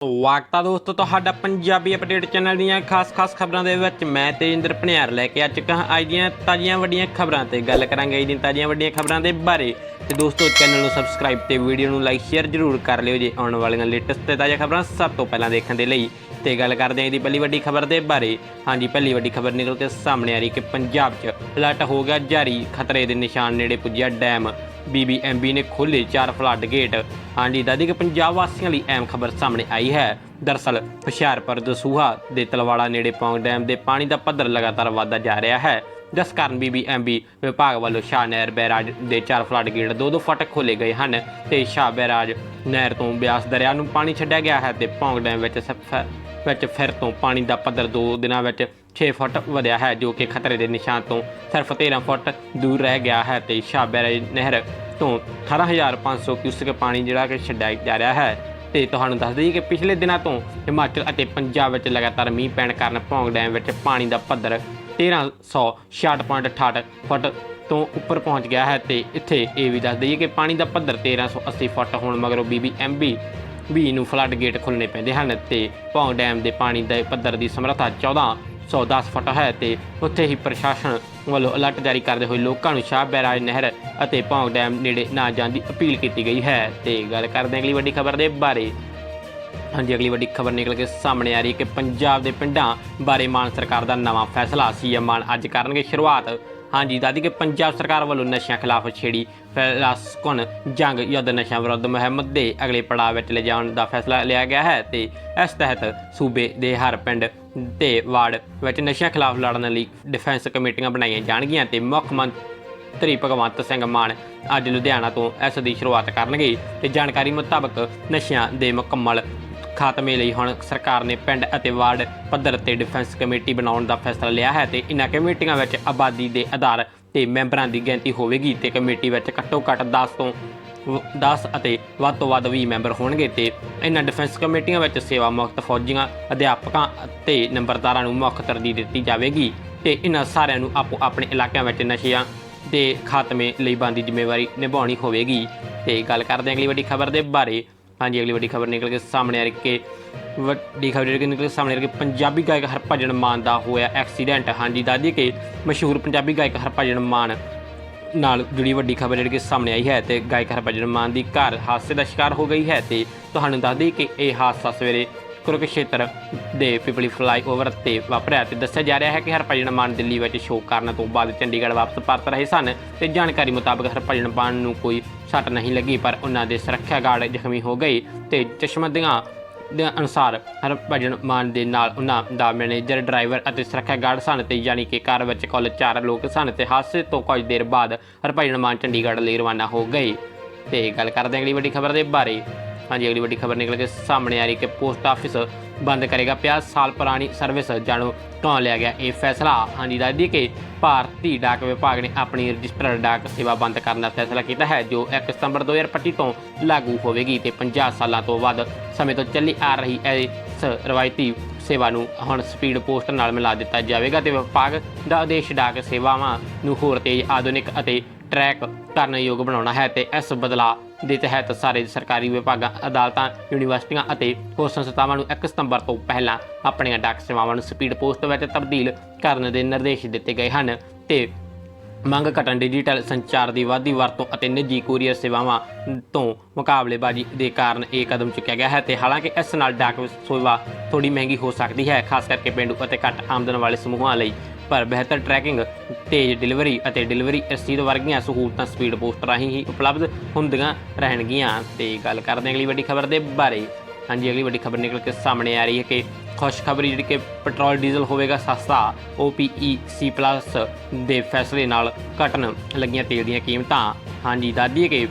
ਸਵਾਗਤ ਦੋਸਤੋ, ਤੁਹਾਡਾ ਪੰਜਾਬੀ ਅਪਡੇਟ ਚੈਨਲ ਦੀਆਂ ਖਾਸ-ਖਾਸ ਖਬਰਾਂ ਦੇ ਵਿੱਚ ਮੈਂ ਤੇਜਿੰਦਰ ਭਨਿਆਰ ਲੈ ਕੇ ਆ ਚੁੱਕਾ ਹਾਂ ਅੱਜ ਦੀਆਂ ਤਾਜ਼ੀਆਂ ਵੱਡੀਆਂ ਖਬਰਾਂ ਤੇ ਗੱਲ ਕਰਾਂਗੇ ਅੱਜ ਦੀਆਂ ਤਾਜ਼ੀਆਂ ਵੱਡੀਆਂ ਖਬਰਾਂ ਦੇ ਬਾਰੇ। ਤੇ ਦੋਸਤੋ, ਚੈਨਲ ਨੂੰ ਸਬਸਕ੍ਰਾਈਬ ਤੇ ਵੀਡੀਓ ਨੂੰ ਲਾਈਕ ਸ਼ੇਅਰ ਜ਼ਰੂਰ ਕਰ ਲਿਓ ਜੇ ਆਉਣ ਵਾਲੀਆਂ ਲੇਟੈਸਟ ਤੇ ਤਾਜ਼ਾ ਖਬਰਾਂ ਸਭ ਤੋਂ ਪਹਿਲਾਂ ਦੇਖਣ ਦੇ ਲਈ। ਤੇ ਗੱਲ ਕਰਦੇ ਹਾਂ ਇਹਦੀ ਪਹਿਲੀ ਵੱਡੀ ਖਬਰ ਦੇ ਬਾਰੇ। ਹਾਂਜੀ, ਪਹਿਲੀ ਵੱਡੀ ਖਬਰ ਨਿਕਲ ਕੇ ਸਾਹਮਣੇ ਆ ਰਹੀ ਕਿ ਪੰਜਾਬ 'ਚ ਅਲਰਟ ਹੋ ਗਿਆ ਜਾਰੀ। ਖਤਰੇ ਦੇ ਨਿਸ਼ਾਨ ਨੇੜੇ ਪੁੱਜਿਆ ਡੈਮ ਬੀਬੀਐਮਬੀ ਨੇ ਖੋਲ੍ਹੇ ਚਾਰ ਫਲੱਡ ਗੇਟ ਹਾਂਜੀ ਦਾਦੀ ਕਿ ਪੰਜਾਬ ਵਾਸੀਆਂ ਲਈ ਅਹਿਮ ਖਬਰ ਸਾਹਮਣੇ ਆਈ ਹੈ। ਦਰਸਲ, ਹੁਸ਼ਿਆਰਪੁਰ ਦਸੂਹਾ ਦੇ ਤਲਵਾੜਾ ਨੇੜੇ ਪੌਂਗ ਡੈਮ ਦੇ ਪਾਣੀ ਦਾ ਪੱਧਰ ਲਗਾਤਾਰ ਵਧਦਾ ਜਾ ਰਿਹਾ ਹੈ। ਜਿਸ ਕਾਰਨ ਬੀਬੀਐਮਬੀ ਵਿਭਾਗ ਵੱਲੋਂ ਸ਼ਾਹ ਨਹਿਰ ਬੈਰਾਜ ਦੇ ਚਾਰ ਫਲੱਡ ਗੇਟ ਦੋ ਦੋ ਫਟਕ ਖੋਲੇ ਗਏ ਹਨ ਤੇ ਸ਼ਾਹ ਬੈਰਾਜ ਨਹਿਰ ਤੋਂ ਬਿਆਸ ਦਰਿਆ ਨੂੰ ਪਾਣੀ ਛੱਡਿਆ ਗਿਆ ਹੈ ਤੇ ਪੌਂਗ ਡੈਮ ਵਿੱਚ ਸਫ- ਵਿੱਚ ਫਿਰ ਤੋਂ ਪਾਣੀ ਦਾ ਪੱਧਰ ਦੋ ਦਿਨਾਂ ਵਿੱਚ 6 ਫੁੱਟ ਵਧਿਆ ਹੈ, ਜੋ ਕਿ ਖਤਰੇ ਦੇ ਨਿਸ਼ਾਨ ਤੋਂ ਸਿਰਫ 13 ਫੁੱਟ ਦੂਰ ਰਹਿ ਗਿਆ ਹੈ ਤੇ ਸ਼ਾਹ ਬੈਰਾਜ ਨਹਿਰ ਤੋਂ 18500 ਕਿਊਸਕ ਪਾਣੀ ਜਿਹੜਾ ਕਿ ਛੱਡਿਆ ਜਾ ਰਿਹਾ ਹੈ। ਤੇ ਤੁਹਾਨੂੰ ਦੱਸ ਦਈਏ ਕਿ ਪਿਛਲੇ ਦਿਨਾਂ ਤੋਂ ਹਿਮਾਚਲ ਅਤੇ ਪੰਜਾਬ ਵਿੱਚ ਲਗਾਤਾਰ ਮੀਂਹ ਪੈਣ ਕਾਰਨ ਭੌਂਗ ਡੈਮ ਵਿੱਚ ਪਾਣੀ ਦਾ ਪੱਧਰ 1366.68 ਫੁੱਟ ਤੋਂ ਉੱਪਰ ਪਹੁੰਚ ਗਿਆ ਹੈ ਤੇ ਇੱਥੇ ਇਹ ਵੀ ਦੱਸ ਦਈਏ ਕਿ ਪਾਣੀ ਦਾ ਪੱਧਰ 1380 ਫੁੱਟ ਹੋਣ ਮਗਰੋਂ ਬੀਬੀਐਮਬੀ ਵੀ ਨੂੰ ਫਲੱਡ ਗੇਟ ਖੋਲ੍ਹਣੇ ਪੈਂਦੇ ਹਨ ਤੇ ਪੌਂਗ ਡੈਮ ਦੇ ਪਾਣੀ ਦੇ ਪੱਧਰ ਦੀ ਸਮਰੱਥਾ 1410 ਫੁੱਟ ਹੈ ਤੇ ਉੱਥੇ ਹੀ ਪ੍ਰਸ਼ਾਸਨ ਵੱਲੋਂ ਅਲਰਟ ਜਾਰੀ ਕਰਦੇ ਹੋਏ ਲੋਕਾਂ ਨੂੰ ਸ਼ਾਹ ਬੈਰਾਜ ਨਹਿਰ ਅਤੇ ਪੌਂਗ ਡੈਮ ਨੇੜੇ ਨਾ ਜਾਣ ਦੀ ਅਪੀਲ ਕੀਤੀ ਗਈ ਹੈ। ਤੇ ਗੱਲ ਕਰਦੇ ਹਾਂ ਅਗਲੀ ਵੱਡੀ ਖਬਰ ਦੇ ਬਾਰੇ। ਹਾਂਜੀ, ਅਗਲੀ ਵੱਡੀ ਖਬਰ ਨਿਕਲ ਕੇ ਸਾਹਮਣੇ ਆ ਰਹੀ ਹੈ ਕਿ ਪੰਜਾਬ ਦੇ ਪਿੰਡਾਂ ਬਾਰੇ ਮਾਨ ਸਰਕਾਰ ਦਾ ਨਵਾਂ ਫੈਸਲਾ, ਸੀਐਮ ਮਾਨ ਅੱਜ ਕਰਨਗੇ ਸ਼ੁਰੂਆਤ। ਹਾਂਜੀ, ਦਾਦੀ ਕਿ ਪੰਜਾਬ ਸਰਕਾਰ ਵੱਲੋਂ ਨਸ਼ਿਆਂ ਖਿਲਾਫ ਛੇੜੀ ਫੈਸਲਾਸਕੁਨ ਜੰਗ, ਯੁੱਧ ਨਸ਼ਿਆਂ ਵਿਰੁੱਧ ਮੁਹਿੰਮ ਦੇ ਅਗਲੇ ਪੜਾਅ ਵਿੱਚ ਲਿਜਾਣ ਦਾ ਫੈਸਲਾ ਲਿਆ ਗਿਆ ਹੈ ਤੇ ਇਸ ਤਹਿਤ ਸੂਬੇ ਦੇ ਹਰ ਪਿੰਡ ਤੇ ਵਾਰਡ ਵਿੱਚ ਨਸ਼ਿਆਂ ਖਿਲਾਫ ਲੜਨ ਲਈ ਡਿਫੈਂਸ ਕਮੇਟੀਆਂ ਬਣਾਈਆਂ ਜਾਣਗੀਆਂ ਤੇ ਮੁੱਖ ਮੰਤਰੀ ਭਗਵੰਤ ਸਿੰਘ ਮਾਨ ਅੱਜ ਲੁਧਿਆਣਾ ਤੋਂ ਇਸ ਦੀ ਸ਼ੁਰੂਆਤ ਕਰਨਗੇ ਤੇ ਜਾਣਕਾਰੀ ਮੁਤਾਬਕ ਨਸ਼ਿਆਂ ਦੇ ਮੁਕੰਮਲ ਖਾਤਮੇ ਲਈ ਹੁਣ ਸਰਕਾਰ ਨੇ ਪਿੰਡ ਅਤੇ ਵਾਰਡ ਪੱਧਰ ਤੇ ਡਿਫੈਂਸ ਕਮੇਟੀ ਬਣਾਉਣ ਦਾ ਫੈਸਲਾ ਲਿਆ ਹੈ ਤੇ ਇਨ੍ਹਾਂ ਕਮੇਟੀਆਂ ਵਿੱਚ ਆਬਾਦੀ ਦੇ ਆਧਾਰ ਤੇ ਮੈਂਬਰਾਂ ਦੀ ਗਿਣਤੀ ਹੋਵੇਗੀ ਤੇ ਕਮੇਟੀ ਵਿੱਚ ਘੱਟੋ ਘੱਟ 10 ਤੋਂ 10 ਅਤੇ ਵੱਧ ਤੋਂ ਵੱਧ 20 ਮੈਂਬਰ ਹੋਣਗੇ ਤੇ ਇਹਨਾਂ ਡਿਫੈਂਸ ਕਮੇਟੀਆਂ ਵਿੱਚ ਸੇਵਾ ਮੁਕਤ ਫੌਜੀਆਂ, ਅਧਿਆਪਕਾਂ ਅਤੇ ਨੰਬਰਦਾਰਾਂ ਨੂੰ ਮੁੱਖ ਤਰਜੀਹ ਦਿੱਤੀ ਜਾਵੇਗੀ ਤੇ ਇਹਨਾਂ ਸਾਰਿਆਂ ਨੂੰ ਆਪੋ ਆਪਣੇ ਇਲਾਕਿਆਂ ਵਿੱਚ ਨਸ਼ਿਆਂ ਦੇ ਖਾਤਮੇ ਲਈ ਬੰਦੀ ਜ਼ਿੰਮੇਵਾਰੀ ਨਿਭਾਉਣੀ ਹੋਵੇਗੀ। ਤੇ ਗੱਲ ਕਰਦੇ ਹਾਂ ਅਗਲੀ ਵੱਡੀ ਖਬਰ ਦੇ ਬਾਰੇ। ਹਾਂਜੀ, ਅਗਲੀ ਵੱਡੀ ਖਬਰ ਨਿਕਲ ਕੇ ਸਾਹਮਣੇ ਆ ਰਹੀ ਕਿ ਵੱਡੀ ਖਬਰ ਜਿਹੜੀ ਕਿ ਨਿਕਲ ਕੇ ਸਾਹਮਣੇ ਆ ਰਹੀ ਕਿ ਪੰਜਾਬੀ ਗਾਇਕ ਹਰਭਜਨ ਮਾਨ ਦਾ ਹੋਇਆ ਐਕਸੀਡੈਂਟ। ਹਾਂਜੀ ਦਾਦੀ ਕਿ ਮਸ਼ਹੂਰ ਪੰਜਾਬੀ ਗਾਇਕ ਹਰਭਜਨ ਮਾਨ ਨਾਲ ਜੁੜੀ ਵੱਡੀ ਖਬਰ ਜਿਹੜੀ ਕਿ ਸਾਹਮਣੇ ਆਈ ਹੈ ਤੇ ਗਾਇਕ ਹਰਭਜਨ ਮਾਨ ਦੀ ਘਰ ਹਾਦਸੇ ਦਾ ਸ਼ਿਕਾਰ ਹੋ ਗਈ ਹੈ ਤੇ ਤੁਹਾਨੂੰ ਦੱਸ ਦਈਏ ਕਿ ਇਹ ਹਾਦਸਾ ਸਵੇਰੇ ਕੁਰਕਸ਼ੇਤਰ ਦੇ ਪਿਪਲੀ ਫਲਾਈਓਵਰ ਤੇ ਵਾਪਰਿਆ ਤੇ ਦੱਸਿਆ ਜਾ ਰਿਹਾ ਹੈ ਕਿ ਹਰਭਜਨ ਮਾਨ ਦਿੱਲੀ ਵਿੱਚ ਸ਼ੋਅ ਕਰਨ ਤੋਂ ਬਾਅਦ ਚੰਡੀਗੜ੍ਹ ਵਾਪਸ ਪਰਤ ਰਹੇ ਸਨ ਤੇ ਜਾਣਕਾਰੀ ਮੁਤਾਬਕ ਹਰਭਜਨ ਮਾਨ ਨੂੰ ਕੋਈ ਸੱਟ ਨਹੀਂ ਲੱਗੀ, ਪਰ ਉਹਨਾਂ ਦੇ ਸੁਰੱਖਿਆ ਗਾਰਡ ਜ਼ਖਮੀ ਹੋ ਗਏ ਤੇ ਚਸ਼ਮਦੀਆਂ ਦੇ ਅਨੁਸਾਰ ਹਰਭਜਨ ਮਾਨ ਦੇ ਨਾਲ ਉਹਨਾਂ ਦਾ ਮੈਨੇਜਰ, ਡਰਾਈਵਰ ਅਤੇ ਸੁਰੱਖਿਆ ਗਾਰਡ ਸਨ ਤੇ ਯਾਨੀ ਕਿ ਕਾਰ ਵਿੱਚ ਕੁੱਲ 4 ਲੋਕ ਸਨ ਤੇ ਹਾਦਸੇ ਤੋਂ ਕੁਝ ਦੇਰ ਬਾਅਦ ਹਰਭਜਨ ਮਾਨ ਚੰਡੀਗੜ੍ਹ ਲਈ ਰਵਾਨਾ ਹੋ ਗਏ। ਤੇ ਗੱਲ ਕਰਦੇ ਹਾਂ ਅਗਲੀ ਵੱਡੀ ਖਬਰ ਦੇ ਬਾਰੇ। ਹਾਂਜੀ, ਅਗਲੀ ਵੱਡੀ ਖਬਰ ਨਿਕਲ ਕੇ ਸਾਹਮਣੇ ਆ ਰਹੀ ਕਿ ਪੋਸਟ ਆਫਿਸ ਬੰਦ ਕਰੇਗਾ 50 ਸਾਲ ਪੁਰਾਣੀ ਸਰਵਿਸ ਜਾਣੋ ਕਿਉਂ ਲਿਆ ਗਿਆ। ਇਹ ਫੈਸਲਾ ਹਾਂਜੀ ਦੱਸਦੀ ਕਿ ਭਾਰਤੀ ਡਾਕ ਵਿਭਾਗ ਨੇ ਆਪਣੀ ਰਜਿਸਟਰਡ ਡਾਕ ਸੇਵਾ ਬੰਦ ਕਰਨ ਦਾ ਫੈਸਲਾ ਕੀਤਾ ਹੈ, ਜੋ 1 ਸਤੰਬਰ 2025 ਤੋਂ ਲਾਗੂ ਹੋਵੇਗੀ ਤੇ 50 ਸਾਲਾਂ ਤੋਂ ਵੱਧ ਸਮੇਂ ਤੋਂ ਚੱਲੀ ਆ ਰਹੀ ਇਸ ਰਵਾਇਤੀ ਸੇਵਾ ਨੂੰ ਹੁਣ ਸਪੀਡ ਪੋਸਟ ਨਾਲ ਮਿਲਾ ਦਿੱਤਾ ਜਾਵੇਗਾ ਤੇ ਵਿਭਾਗ ਦਾ ਉਦੇਸ਼ ਡਾਕ ਸੇਵਾਵਾਂ ਨੂੰ ਹੋਰ ਤੇਜ਼, ਆਧੁਨਿਕ ਅਤੇ ਟਰੈਕ ਕਰਨ ਯੋਗ ਬਣਾਉਣਾ ਹੈ ਤੇ ਇਸ ਬਦਲਾਅ ਦੇ ਤਹਿਤ ਸਾਰੇ ਸਰਕਾਰੀ ਵਿਭਾਗਾਂ, ਅਦਾਲਤਾਂ, ਯੂਨੀਵਰਸਿਟੀਆਂ ਅਤੇ ਹੋਰ ਸੰਸਥਾਵਾਂ ਨੂੰ 1 ਸਤੰਬਰ ਤੋਂ ਪਹਿਲਾਂ ਆਪਣੀਆਂ ਡਾਕ ਸੇਵਾਵਾਂ ਨੂੰ ਸਪੀਡ ਪੋਸਟ ਵਿੱਚ ਤਬਦੀਲ ਕਰਨ ਦੇ ਨਿਰਦੇਸ਼ ਦਿੱਤੇ ਗਏ ਹਨ ਤੇ ਮੰਗ ਘਟਣ ਡਿਜੀਟਲ ਸੰਚਾਰ ਦੀ ਵਾਧੀ ਵਰਤੋਂ ਅਤੇ ਨਿੱਜੀ ਕੋਰੀਅਰ ਸੇਵਾਵਾਂ ਤੋਂ ਮੁਕਾਬਲੇਬਾਜ਼ੀ ਦੇ ਕਾਰਨ ਇਹ ਕਦਮ ਚੁੱਕਿਆ ਗਿਆ ਹੈ ਤੇ ਹਾਲਾਂਕਿ ਇਸ ਨਾਲ ਡਾਕ ਸੇਵਾ ਥੋੜੀ ਮਹਿੰਗੀ ਹੋ ਸਕਦੀ ਹੈ, ਖਾਸ ਕਰਕੇ ਪਿੰਡੂ ਅਤੇ ਘੱਟ ਆਮਦਨ ਵਾਲੇ ਸਮੂਹਾਂ ਲਈ। ਪਰ ਬਿਹਤਰ ਟਰੈਕਿੰਗ, ਤੇਜ਼ ਡਿਲੀਵਰੀ ਅਤੇ ਡਿਲੀਵਰੀ ਰਸੀਦ ਵਰਗੀਆਂ ਸਹੂਲਤਾਂ ਸਪੀਡ ਪੋਸਟ ਰਾਹੀਂ ਹੀ ਉਪਲਬਧ ਹੁੰਦੀਆਂ ਰਹਿਣਗੀਆਂ। ਤੇ ਗੱਲ ਕਰਦੇ ਹਾਂ ਅਗਲੀ ਵੱਡੀ ਖਬਰ ਦੇ ਬਾਰੇ। ਹਾਂਜੀ, ਅਗਲੀ ਵੱਡੀ ਖਬਰ ਨਿਕਲ ਕੇ ਸਾਹਮਣੇ ਆ ਰਹੀ ਹੈ ਕਿ ਖੁਸ਼ਖਬਰੀ ਜਿਹੜੀ ਕਿ ਪੈਟਰੋਲ, ਡੀਜ਼ਲ ਹੋਵੇਗਾ ਸਸਤਾ OPEC ਪਲੱਸ ਦੇ ਫੈਸਲੇ ਨਾਲ ਘਟਣ ਲੱਗੀਆਂ ਤੇਲ ਦੀਆਂ ਕੀਮਤਾਂ। ਹਾਂਜੀ, ਦੱਸਦੀ ਕਿ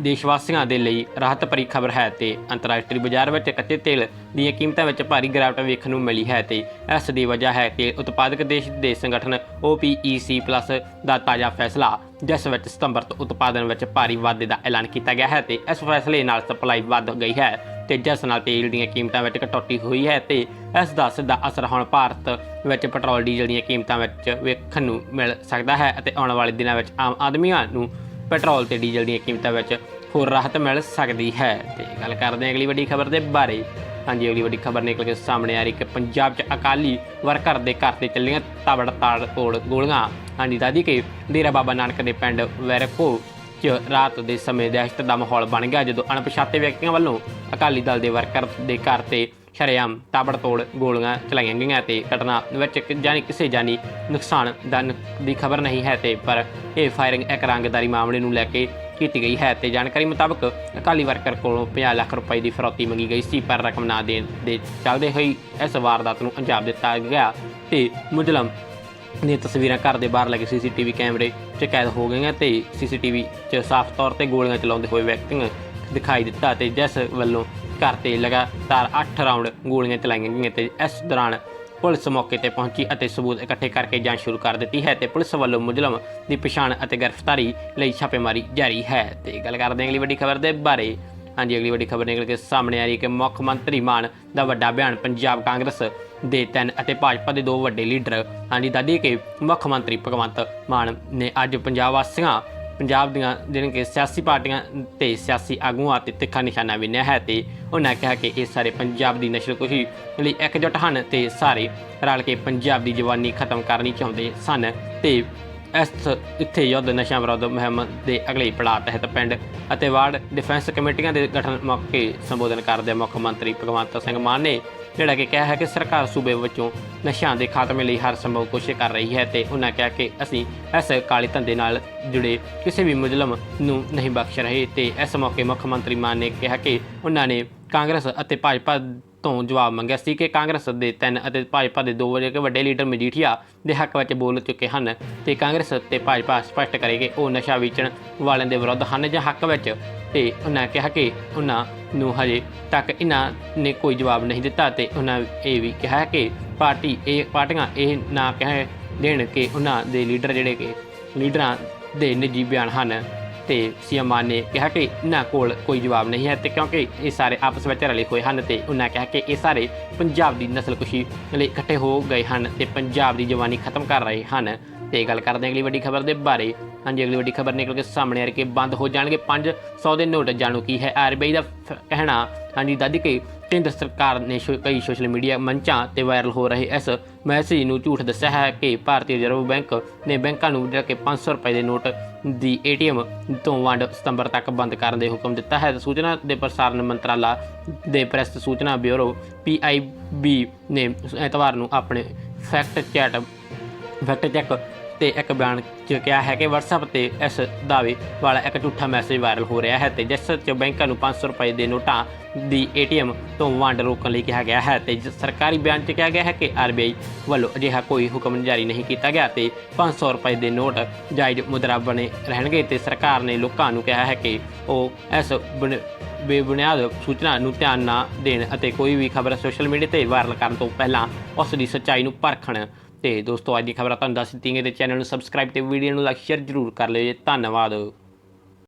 ਦੇਸ਼ ਵਾਸੀਆਂ ਦੇ ਲਈ ਰਾਹਤ ਭਰੀ ਖਬਰ ਹੈ ਤੇ ਅੰਤਰਰਾਸ਼ਟਰੀ ਬਾਜ਼ਾਰ ਵਿੱਚ ਕੱਚੇ ਤੇਲ ਦੀਆਂ ਕੀਮਤਾਂ ਵਿੱਚ ਭਾਰੀ ਗਿਰਾਵਟ ਵੇਖਣ ਨੂੰ ਮਿਲੀ ਹੈ ਤੇ ਇਸ ਦੀ ਵਜ੍ਹਾ ਹੈ ਤੇ ਉਤਪਾਦਕ ਦੇਸ਼ ਦੇ ਸੰਗਠਨ OPEC ਪਲੱਸ ਦਾ ਤਾਜ਼ਾ ਫੈਸਲਾ, ਜਿਸ ਵਿੱਚ ਸਤੰਬਰ ਤੋਂ ਉਤਪਾਦਨ ਵਿੱਚ ਭਾਰੀ ਵਾਧੇ ਦਾ ਐਲਾਨ ਕੀਤਾ ਗਿਆ ਹੈ ਤੇ ਇਸ ਫੈਸਲੇ ਨਾਲ ਸਪਲਾਈ ਵੱਧ ਗਈ ਹੈ ਤੇ ਜਿਸ ਨਾਲ ਤੇਲ ਦੀਆਂ ਕੀਮਤਾਂ ਵਿੱਚ ਕਟੌਤੀ ਹੋਈ ਹੈ ਤੇ ਇਸ ਦਾ ਸਿੱਧਾ ਅਸਰ ਹੁਣ ਭਾਰਤ ਵਿੱਚ ਪੈਟਰੋਲ, ਡੀਜ਼ਲ ਦੀਆਂ ਕੀਮਤਾਂ ਵਿੱਚ ਵੇਖਣ ਨੂੰ ਮਿਲ ਸਕਦਾ ਹੈ ਅਤੇ ਆਉਣ ਵਾਲੇ ਦਿਨਾਂ ਵਿੱਚ ਆਮ ਆਦਮੀਆਂ ਨੂੰ ਪੈਟਰੋਲ ਤੇ ਡੀਜ਼ਲ ਦੀਆਂ ਕੀਮਤਾਂ ਵਿੱਚ ਹੋਰ ਰਾਹਤ ਮਿਲ ਸਕਦੀ ਹੈ। ਤੇ ਗੱਲ ਕਰਦੇ ਹਾਂ ਅਗਲੀ ਵੱਡੀ ਖਬਰ ਦੇ ਬਾਰੇ। ਹਾਂਜੀ, ਅਗਲੀ ਵੱਡੀ ਖਬਰ ਨਿਕਲ ਕੇ ਸਾਹਮਣੇ ਆ ਰਹੀ ਕਿ ਪੰਜਾਬ 'ਚ ਅਕਾਲੀ ਵਰਕਰ ਦੇ ਘਰ ਤੇ ਚੱਲੀਆਂ ਤਾਬੜ ਤਾੜ ਤੋੜ ਗੋਲੀਆਂ। ਹਾਂਜੀ ਦਾਦੀ ਕੇ ਡੇਰਾ ਬਾਬਾ ਨਾਨਕ ਦੇ ਪਿੰਡ ਵੈਰਕੋ 'ਚ ਰਾਤ ਦੇ ਸਮੇਂ ਦਹਿਸ਼ਤ ਦਾ ਮਾਹੌਲ ਬਣ ਗਿਆ, ਜਦੋਂ ਅਣਪਛਾਤੇ ਵਿਅਕਤੀਆਂ ਵੱਲੋਂ ਅਕਾਲੀ ਦਲ ਦੇ ਵਰਕਰ ਦੇ ਘਰ ਤੇ ਸ਼ਰੇਆਮ ਤਾਬੜਤੋੜ ਗੋਲੀਆਂ ਚਲਾਈਆਂ ਗਈਆਂ ਤੇ ਘਟਨਾ ਵਿੱਚ ਕਿ- ਜਾਨੀ ਕਿਸੇ ਜਾਨੀ ਨੁਕਸਾਨ ਦਾ ਦੀ ਖਬਰ ਨਹੀਂ ਹੈ ਤੇ ਪਰ ਇਹ ਫਾਇਰਿੰਗ ਇੱਕ ਰੰਗਦਾਰੀ ਮਾਮਲੇ ਨੂੰ ਲੈ ਕੇ ਕੀਤੀ ਗਈ ਹੈ ਤੇ ਜਾਣਕਾਰੀ ਮੁਤਾਬਕ ਅਕਾਲੀ ਵਰਕਰ ਕੋਲੋਂ 50 ਲੱਖ ਰੁਪਏ ਦੀ ਫਰੌਤੀ ਮੰਗੀ ਗਈ ਸੀ, ਪਰ ਰਕਮ ਨਾ ਦੇਣ ਦੇ ਚੱਲਦੇ ਹੋਈ ਇਸ ਵਾਰਦਾਤ ਨੂੰ ਅੰਜਾਮ ਦਿੱਤਾ ਗਿਆ ਤੇ ਮੁਜਲਮ ਨੇ ਤਸਵੀਰਾਂ ਘਰ ਦੇ ਬਾਹਰ ਲੱਗੇ ਸੀਸੀਟੀਵੀ ਕੈਮਰੇ 'ਚ ਕੈਦ ਹੋ ਗਈਆਂ ਤੇ ਸੀਸੀਟੀਵੀ 'ਚ ਸਾਫ਼ ਤੌਰ ਤੇ ਗੋਲੀਆਂ ਚਲਾਉਂਦੇ ਹੋਏ ਵਿਅਕਤੀ ਨੂੰ ਦਿਖਾਈ ਦਿੱਤਾ ਤੇ ਜਿਸ ਵੱਲੋਂ ਘਰ ਤੇ ਲਗਾਤਾਰ 8 ਰਾਉਂਡ ਗੋਲੀਆਂ ਚਲਾਈਆਂ ਗਈਆਂ ਤੇ ਇਸ ਦੌਰਾਨ ਪੁਲਿਸ ਮੌਕੇ ਤੇ ਪਹੁੰਚੀ ਅਤੇ ਸਬੂਤ ਇਕੱਠੇ ਕਰਕੇ ਜਾਂਚ ਸ਼ੁਰੂ ਕਰ ਦਿੱਤੀ ਹੈ ਤੇ ਪੁਲਿਸ ਵੱਲੋਂ ਮੁਜ਼ਲਮ ਦੀ ਪਛਾਣ ਅਤੇ ਗ੍ਰਿਫਤਾਰੀ ਲਈ ਛਾਪੇਮਾਰੀ ਜਾਰੀ ਹੈ। ਤੇ ਗੱਲ ਕਰਦੇ ਹਾਂ ਅਗਲੀ ਵੱਡੀ ਖਬਰ ਦੇ ਬਾਰੇ। ਹਾਂਜੀ, ਅਗਲੀ ਵੱਡੀ ਖਬਰ ਨਿਕਲ ਕੇ ਸਾਹਮਣੇ ਆ ਰਹੀ ਹੈ ਕਿ ਮੁੱਖ ਮੰਤਰੀ ਮਾਨ ਦਾ ਵੱਡਾ ਬਿਆਨ ਪੰਜਾਬ ਕਾਂਗਰਸ ਦੇ ਤਿੰਨ ਅਤੇ ਭਾਜਪਾ ਦੇ ਦੋ ਵੱਡੇ ਲੀਡਰ। ਹਾਂਜੀ ਦਾਦੀ ਕੇ ਮੁੱਖ ਮੰਤਰੀ ਭਗਵੰਤ ਮਾਨ ਨੇ ਅੱਜ ਪੰਜਾਬ ਵਾਸੀਆਂ ਪੰਜਾਬ ਦੀਆਂ ਜਿਹੜੀਆਂ ਕਿ ਸਿਆਸੀ ਪਾਰਟੀਆਂ ਤੇ ਸਿਆਸੀ ਆਗੂਆਂ ਤੇ ਤਿੱਖਾ ਨਿਸ਼ਾਨਾ ਵਿੰਨਿਆ ਹੈ ਤੇ ਉਹਨਾਂ ਕਿਹਾ ਕਿ ਇਹ ਸਾਰੇ ਪੰਜਾਬ ਦੀ ਨਸਲਕੁਸ਼ੀ ਲਈ ਇਕਜੁੱਟ ਹਨ ਤੇ ਸਾਰੇ ਰਲ ਕੇ ਪੰਜਾਬ ਦੀ ਜਵਾਨੀ ਖਤਮ ਕਰਨੀ ਚਾਹੁੰਦੇ ਸਨ ਤੇ ਇਸ ਇੱਥੇ ਯੁੱਧ ਨਸ਼ਾ ਵਿਰੋਧ ਮੁਹਿੰਮ ਦੇ ਅਗਲੇ ਪੜਾਅ ਤਹਿਤ ਪਿੰਡ ਅਤੇ ਵਾਰਡ ਡਿਫੈਂਸ ਕਮੇਟੀਆਂ ਦੇ ਗਠਨ ਮੌਕੇ ਸੰਬੋਧਨ ਕਰਦੇ ਮੁੱਖ ਮੰਤਰੀ ਭਗਵੰਤ ਸਿੰਘ ਮਾਨ ਨੇ ਜਿਹੜਾ ਕਿ ਕਿਹਾ ਹੈ ਕਿ ਸਰਕਾਰ ਸੂਬੇ ਵਿੱਚੋਂ ਨਸ਼ਿਆਂ ਦੇ ਖਾਤਮੇ ਲਈ ਹਰ ਸੰਭਵ ਕੋਸ਼ਿਸ਼ ਕਰ ਰਹੀ ਹੈ ਤੇ ਉਹਨਾਂ ਕਿਹਾ ਕਿ ਅਸੀਂ ਇਸ ਕਾਲੇ ਧੰਦੇ ਨਾਲ ਜੁੜੇ ਕਿਸੇ ਵੀ ਮੁਜਲਮ ਨੂੰ ਨਹੀਂ ਬਖਸ਼ ਰਹੇ ਤੇ ਇਸ ਮੌਕੇ ਮੁੱਖ ਮੰਤਰੀ ਮਾਨ ਨੇ ਕਿਹਾ ਕਿ ਉਹਨਾਂ ਨੇ ਕਾਂਗਰਸ ਅਤੇ ਭਾਜਪਾ ਤੋਂ ਜਵਾਬ ਮੰਗਿਆ ਸੀ ਕਿ ਕਾਂਗਰਸ ਦੇ ਤਿੰਨ ਅਤੇ ਭਾਜਪਾ ਦੇ ਦੋ ਜਿਹੜੇ ਕਿ ਵੱਡੇ ਲੀਡਰ ਮਜੀਠੀਆ ਦੇ ਹੱਕ ਵਿੱਚ ਬੋਲ ਚੁੱਕੇ ਹਨ ਤੇ ਕਾਂਗਰਸ ਤੇ ਭਾਜਪਾ ਸਪਸ਼ਟ ਕਰੇ ਕਿ ਉਹ ਨਸ਼ਾ ਵੇਚਣ ਵਾਲਿਆਂ ਦੇ ਵਿਰੁੱਧ ਹਨ ਜਾਂ ਹੱਕ ਵਿੱਚ। ਤੇ ਉਹਨਾਂ ਕਿਹਾ ਕਿ ਉਹਨਾਂ ਨੂੰ ਹਜੇ ਤੱਕ ਇਹਨਾਂ ਨੇ ਕੋਈ ਜਵਾਬ ਨਹੀਂ ਦਿੱਤਾ ਤੇ ਉਹਨਾਂ ਇਹ ਵੀ ਕਿਹਾ ਕਿ ਪਾਰਟੀ ਇਹ ਪਾਰਟੀਆਂ ਇਹ ਨਾ ਕਹਿ ਦੇਣ ਕਿ ਉਹਨਾਂ ਦੇ ਲੀਡਰ ਜਿਹੜੇ ਕਿ ਲੀਡਰਾਂ ਦੇ ਨਿੱਜੀ ਬਿਆਨ ਹਨ। ਤੇ ਸੀਐਮ ਮਾਨ ਨੇ ਕਿਹਾ ਕਿ ਇਹਨਾਂ ਕੋਲ ਕੋਈ ਜਵਾਬ ਨਹੀਂ ਹੈ ਤੇ ਕਿਉਂਕਿ ਇਹ ਸਾਰੇ ਆਪਸ ਵਿੱਚ ਰਲੇ ਹੋਏ ਹਨ ਤੇ ਉਹਨਾਂ ਕਿਹਾ ਕਿ ਇਹ ਸਾਰੇ ਪੰਜਾਬ ਦੀ ਨਸਲਕੁਸ਼ੀ ਲਈ ਇਕੱਠੇ ਹੋ ਗਏ ਹਨ ਤੇ ਪੰਜਾਬ ਦੀ ਜਵਾਨੀ ਖਤਮ ਕਰ ਰਹੇ ਹਨ। ਤੇ ਗੱਲ ਕਰਦੇ ਹਾਂ ਅਗਲੀ ਵੱਡੀ ਖਬਰ ਦੇ ਬਾਰੇ। ਹਾਂਜੀ, ਅਗਲੀ ਵੱਡੀ ਖਬਰ ਨਿਕਲ ਕੇ ਸਾਹਮਣੇ ਆ ਰਹੀ ਕਿ ਬੰਦ ਹੋ ਜਾਣਗੇ 500 ਦੇ ਨੋਟ, ਜਾਣੋ ਕੀ ਹੈ ਆਰਬੀਆਈ ਦਾ ਫ- ਕਹਿਣਾ। ਹਾਂਜੀ ਦਾਦੀ ਕੇ ਕੇਂਦਰ ਸਰਕਾਰ ਨੇ ਸ਼ੋ- ਕਈ ਸੋਸ਼ਲ ਮੀਡੀਆ ਮੰਚਾਂ ਤੇ ਵਾਇਰਲ ਹੋ ਰਹੇ ਇਸ ਮੈਸੇਜ ਨੂੰ ਝੂਠ ਦੱਸਿਆ ਹੈ ਕਿ ਭਾਰਤੀ ਰਿਜ਼ਰਵ ਬੈਂਕ ਨੇ ਬੈਂਕਾਂ ਨੂੰ ਜਿਹੜਾ ਕਿ 500 ਰੁਪਏ ਦੇ ਨੋਟ ਦੀ ਏਟੀਐਮ ਤੋਂ ਵੰਡ ਸਤੰਬਰ ਤੱਕ ਬੰਦ ਕਰਨ ਦੇ ਹੁਕਮ ਦਿੱਤਾ ਹੈ। ਸੂਚਨਾ ਦੇ ਪ੍ਰਸਾਰਣ ਮੰਤਰਾਲਾ ਦੇ ਪ੍ਰੈਸ ਸੂਚਨਾ ਬਿਊਰੋ ਪੀਆਈਬੀ ਨੇ ਐਤਵਾਰ ਨੂੰ ਆਪਣੇ ਫੈਕਟ ਚੈਟ, ਫੈਕਟ ਚੈੱਕ ਤੇ ਇੱਕ ਬਿਆਨ 'ਚ ਕਿਹਾ ਹੈ ਕਿ WhatsApp ਤੇ ਇਸ ਦਾਅਵੇ ਵਾਲਾ ਇੱਕ ਝੂਠਾ ਮੈਸੇਜ ਵਾਇਰਲ ਹੋ ਰਿਹਾ ਹੈ ਤੇ ਜਿਸ 'ਚ ਬੈਂਕਾਂ ਨੂੰ 500 ਰੁਪਏ ਦੇ ਨੋਟਾਂ ਦੀ ATM ਤੋਂ ਵੰਡ ਰੋਕਣ ਲਈ ਕਿਹਾ ਗਿਆ ਹੈ ਤੇ ਜਿਸ ਸਰਕਾਰੀ ਬਿਆਨ 'ਚ ਕਿਹਾ ਗਿਆ ਹੈ ਕਿ RBI ਵੱਲੋਂ ਅਜਿਹਾ ਕੋਈ ਹੁਕਮ ਜਾਰੀ ਨਹੀਂ ਕੀਤਾ ਗਿਆ ਤੇ 500 ਰੁਪਏ ਦੇ ਨੋਟ ਜਾਇਜ਼ ਮੁਦਰਾ ਬਣੇ ਰਹਿਣਗੇ ਤੇ ਸਰਕਾਰ ਨੇ ਲੋਕਾਂ ਨੂੰ ਕਿਹਾ ਹੈ ਕਿ ਉਹ ਇਸ ਬੁਨ- ਬੇਬੁਨਿਆਦ ਸੂਚਨਾ ਨੂੰ ਧਿਆਨ ਨਾ ਦੇਣ ਅਤੇ ਕੋਈ ਵੀ ਖਬਰ ਸੋਸ਼ਲ ਮੀਡੀਆ ਤੇ ਵਾਇਰਲ ਕਰਨ ਤੋਂ ਪਹਿਲਾਂ ਉਸ ਦੀ ਸੱਚਾਈ ਨੂੰ ਪਰਖਣ ਤੇ ਦੋਸਤੋ, ਅੱਜ ਦੀ ਖਬਰਾਂ ਤੁਹਾਨੂੰ ਦੱਸ ਦਿੱਤੀਆਂ ਗਈਆਂ ਤੇ ਚੈਨਲ ਨੂੰ ਸਬਸਕ੍ਰਾਈਬ ਤੇ ਵੀਡੀਓ ਨੂੰ ਲਾਈਕ ਸ਼ੇਅਰ ਜ਼ਰੂਰ ਕਰ ਲਿਓ ਜੀ। ਧੰਨਵਾਦ।